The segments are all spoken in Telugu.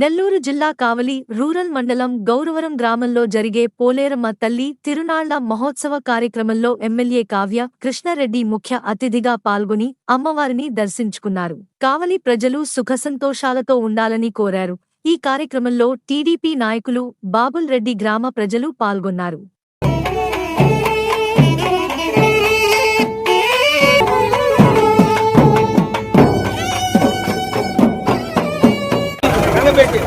నెల్లూరు జిల్లా కావలి రూరల్ మండలం గౌరవరం గ్రామంలో జరిగే పోలేరమ్మ తల్లి తిరునాళ్ళ మహోత్సవ కార్యక్రమంలో ఎమ్మెల్యే కావ్య కృష్ణారెడ్డి ముఖ్య అతిథిగా పాల్గొని అమ్మవారిని దర్శించుకున్నారు. కావలి ప్రజలు సుఖసంతోషాలతో ఉండాలని కోరారు. ఈ కార్యక్రమంలో టీడీపీ నాయకులు బాబుల్ రెడ్డి గ్రామ ప్రజలు పాల్గొన్నారు. పెట్టి.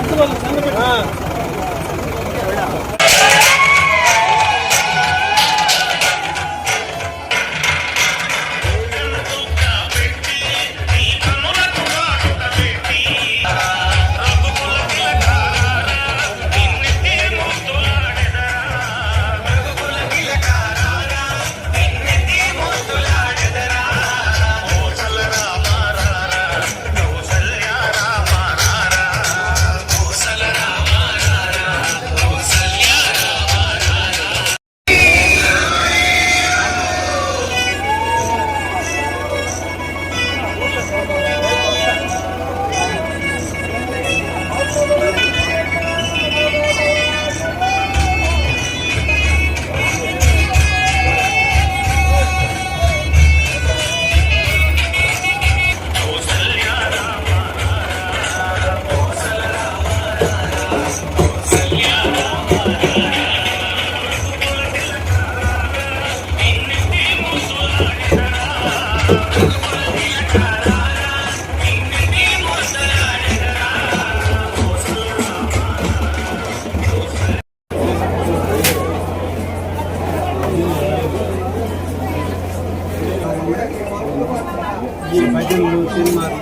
భజనలు సినిమాలు.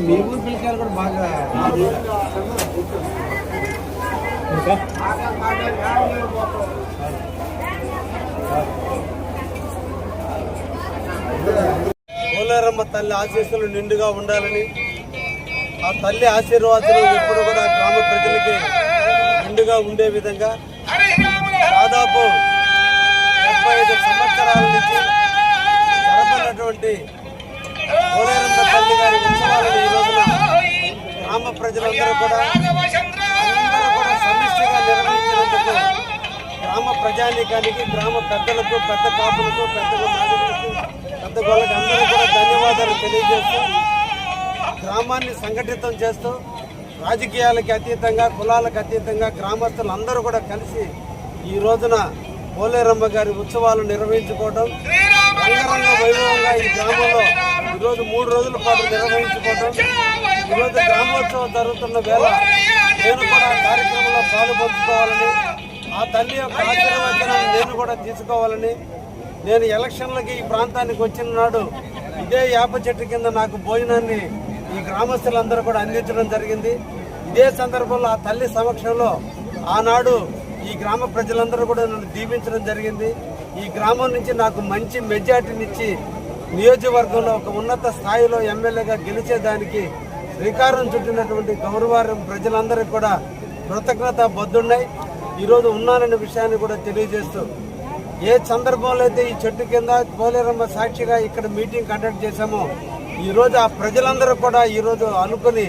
మీ ఊరు పిల్లకాయలు కూడా బాగా పోలేరమ్మ తల్లి ఆశీస్సులు నిండుగా ఉండాలని ఆ తల్లి ఆశీర్వాదాలు ఎప్పుడు కూడా గ్రామ ప్రజలకి నిండుగా ఉండే విధంగా ప్రజానీకానికి గ్రామ పెద్దలకు పెద్ద కాపులకు పెద్ద పెద్ద గోళ్ళకి అందరూ కూడా ధన్యవాదాలు తెలియజేస్తూ గ్రామాన్ని సంఘటితం చేస్తూ రాజకీయాలకి అతీతంగా కులాలకు అతీతంగా గ్రామస్తులు అందరూ కూడా కలిసి ఈ రోజున పోలేరమ్మ గారి ఉత్సవాలు నిర్వహించుకోవడం రంగరంగ వైభవంగా ఈ గ్రామంలో ఈరోజు మూడు రోజుల పాటు నిర్వహించుకోవడం ఈరోజు గ్రామోత్సవం జరుగుతున్న వేళ నేను కూడా కార్యక్రమంలో పాల్పంచుకోవాలని ఆ తల్లి యొక్క ఆశీర్వచనాన్ని నేను కూడా తీసుకోవాలని నేను ఎలక్షన్లకి ఈ ప్రాంతానికి వచ్చిన నాడు ఇదే యాప చెట్టు కింద నాకు భోజనాన్ని ఈ గ్రామస్తులందరూ కూడా అందించడం జరిగింది. ఇదే సందర్భంలో ఆ తల్లి సమక్షంలో ఆనాడు ఈ గ్రామ ప్రజలందరూ కూడా నన్ను దీవించడం జరిగింది. ఈ గ్రామం నుంచి నాకు మంచి మెజార్టీనిచ్చి నియోజకవర్గంలో ఒక ఉన్నత స్థాయిలో ఎమ్మెల్యేగా గెలిచేదానికి శ్రీకారం చుట్టినటువంటి గౌరవారం ప్రజలందరికీ కూడా కృతజ్ఞత బొద్దున్నాయి ఈరోజు ఉన్నాననే విషయాన్ని కూడా తెలియజేస్తూ ఏ సందర్భంలో అయితే ఈ చెట్టు కింద పోలేరమ్మ సాక్షిగా ఇక్కడ మీటింగ్ కండక్ట్ చేశామో ఈరోజు ఆ ప్రజలందరూ కూడా ఈరోజు అనుకుని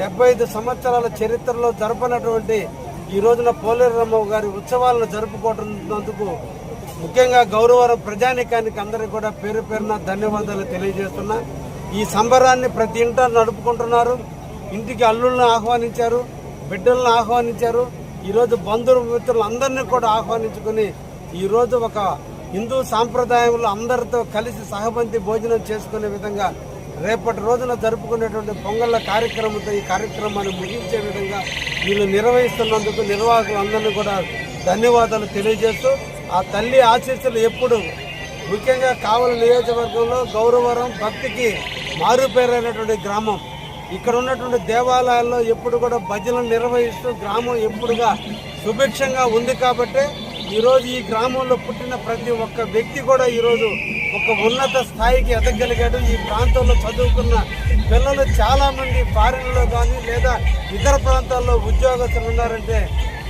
డెబ్బై ఐదు సంవత్సరాల చరిత్రలో జరపనటువంటి ఈ రోజున పోలేరమ్మ గారి ఉత్సవాలను జరుపుకుంటున్నందుకు ముఖ్యంగా గౌరవరం ప్రజానికానికి అందరికీ కూడా పేరు పేరున ధన్యవాదాలు తెలియజేస్తున్నా. ఈ సంబరాన్ని ప్రతి ఇంట నడుపుకుంటున్నారు. ఇంటికి అల్లుళ్ళని ఆహ్వానించారు బిడ్డలను ఆహ్వానించారు. ఈరోజు బంధువు మిత్రులందరినీ కూడా ఆహ్వానించుకుని ఈరోజు ఒక హిందూ సాంప్రదాయంలో అందరితో కలిసి సహబంతి భోజనం చేసుకునే విధంగా రేపటి రోజున జరుపుకునేటువంటి పొంగళ్ళ కార్యక్రమంతో ఈ కార్యక్రమాన్ని ముగించే విధంగా వీళ్ళు నిర్వహిస్తున్నందుకు నిర్వాహకులందరినీ కూడా ధన్యవాదాలు తెలియజేస్తూ ఆ తల్లి ఆశీస్సులు ఎప్పుడు ముఖ్యంగా కావలి నియోజకవర్గంలో గౌరవరం భక్తికి మారుపేరైనటువంటి గ్రామం. ఇక్కడ ఉన్నటువంటి దేవాలయాల్లో ఎప్పుడు కూడా భజనలు నిర్వహిస్తూ గ్రామం ఎప్పుడుగా సుభిక్షంగా ఉంది కాబట్టి ఈరోజు ఈ గ్రామంలో పుట్టిన ప్రతి ఒక్క వ్యక్తి కూడా ఈరోజు ఒక ఉన్నత స్థాయికి ఎదగలిగాడు. ఈ ప్రాంతంలో చదువుకున్న పిల్లలు చాలామంది ఫారిన్లో కానీ లేదా ఇతర ప్రాంతాల్లో ఉద్యోగస్తులు ఉన్నారంటే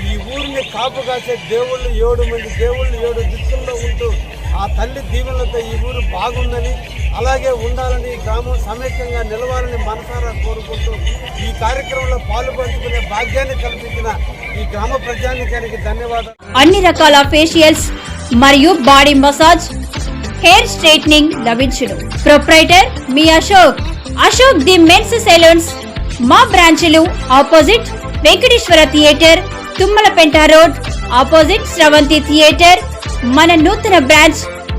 ఈ ఊరిని కాపు కాసే దేవుళ్ళు ఏడు మంది దేవుళ్ళు ఏడు దిక్కుల్లో ఉంటూ ఆ తల్లి దీవెనలతో ఈ ఊరు బాగుందని అలాగే ఉండాలని గ్రామం సమైక్యంగా నిలవాలని మనసారా కోరుకుంటూ ఈ కార్యక్రమంలో పాల్పంచుకునే భాగ్యాన్ని కల్పించిన ఈ గ్రామ ప్రజానికానికి ధన్యవాదాలు. అన్ని రకాల ఫేషియల్స్ మరియు బాడీ మసాజ్ హెయిర్ స్ట్రైట్నింగ్ లభించును. Proprietor me Ashok. Ashok the men's salons మా బ్రాంచ్లు opposite Venkateswara theatre Tummalapenta road opposite Sravanthi theatre మన నూతన బ్రాంచ్